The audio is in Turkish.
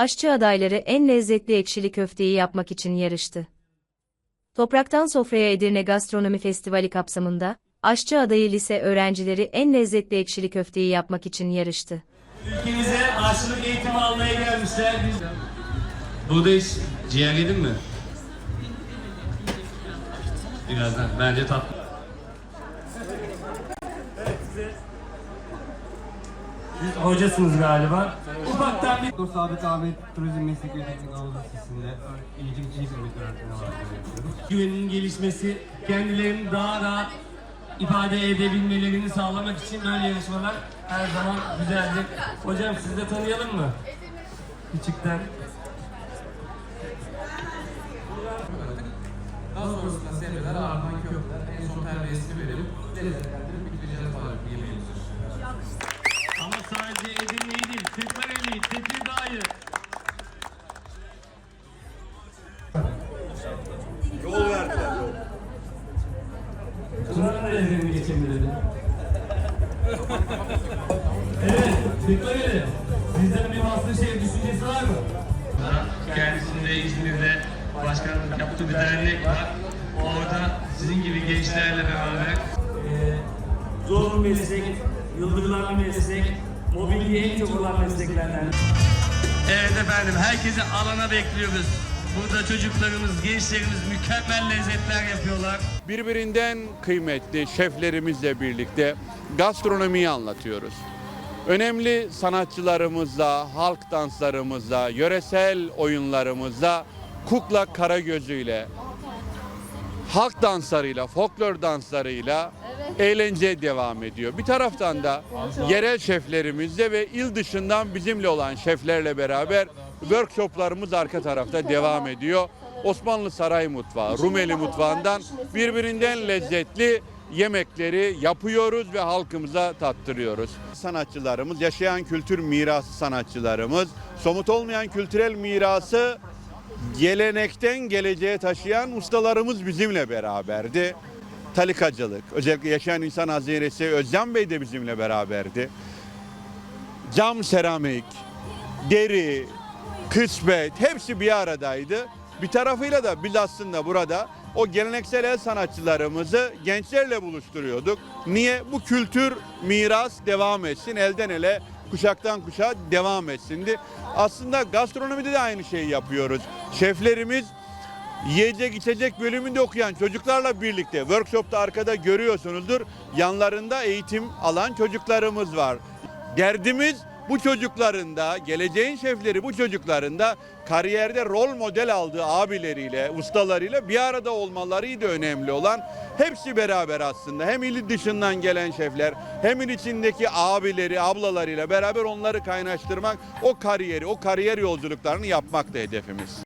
aşçı adayları en lezzetli ekşili köfteyi yapmak için yarıştı. Topraktan Sofraya Edirne Gastronomi Festivali kapsamında, aşçı adayı lise öğrencileri en lezzetli ekşili köfteyi yapmak için yarıştı. Ülkemize aşçılık eğitimi almaya gelmişler. Burada hiç ciğer yedin mi? Birazdan. Bence tatlı. Siz hocasınız galiba. Ufaktan bir... Doktor Sadık Ahmet Turizm Meslek Teknik Anadolu Lisesi'nde eğitimcilik hizmet öğretmeni olarak yapıyorum. güvenin gelişmesi, kendilerini daha rahat ifade edebilmelerini sağlamak için böyle yarışmalar her zaman güzeldir. Hocam sizi de tanıyalım mı? Küçükten. Daha sonrasında sebzeler ardından köfteler en son terbiyesini verelim. Lezzetlendirip bitireceğiz olarak Tekirdağ'ı, Tuna'nın da evlerini geçebilirim. evet, Kırklareli. Sizden bir Masterchef düşüncesi var mı? Kendisinde İzmir'de başkanlık yaptığı bir dernek var. Orada sizin gibi gençlerle beraber zor bir meslek, yıldırılan bir meslek, mobilya en çok olan mesleklerden. Evet efendim, herkesi alana bekliyoruz. Burada çocuklarımız, gençlerimiz mükemmel lezzetler yapıyorlar. birbirinden kıymetli şeflerimizle birlikte gastronomiyi anlatıyoruz. Önemli sanatçılarımızla, halk danslarımızla, yöresel oyunlarımızla, kukla karagözüyle, halk danslarıyla, folklor danslarıyla eğlence devam ediyor. Bir taraftan da yerel şeflerimizle ve il dışından bizimle olan şeflerle beraber workshoplarımız arka tarafta devam ediyor. Osmanlı Saray Mutfağı, Rumeli Mutfağı'ndan birbirinden lezzetli yemekleri yapıyoruz ve halkımıza tattırıyoruz. Sanatçılarımız, yaşayan kültür mirası sanatçılarımız, somut olmayan kültürel mirası gelenekten geleceğe taşıyan ustalarımız bizimle beraberdi. Talikacılık, özellikle yaşayan insan haziresi Özcan Bey de bizimle beraberdi. Cam seramik, deri, kısmet hepsi bir aradaydı. Bir tarafıyla da biz aslında burada o geleneksel el sanatçılarımızı gençlerle buluşturuyorduk. Niye? Bu kültür, miras devam etsin, elden ele, kuşaktan kuşağa devam etsin. Aslında gastronomide de aynı şeyi yapıyoruz. Şeflerimiz yiyecek içecek bölümünde okuyan çocuklarla birlikte workshopta arkada görüyorsunuzdur. Yanlarında eğitim alan çocuklarımız var. Derdimiz bu çocukların da geleceğin şefleri bu çocukların da kariyerde rol model aldığı abileriyle, ustalarıyla bir arada olmalarıydı önemli olan. Hepsi beraber aslında hem il dışından gelen şefler hem il içindeki abileri, ablalarıyla beraber onları kaynaştırmak, o kariyeri, o kariyer yolculuklarını yapmak da hedefimiz.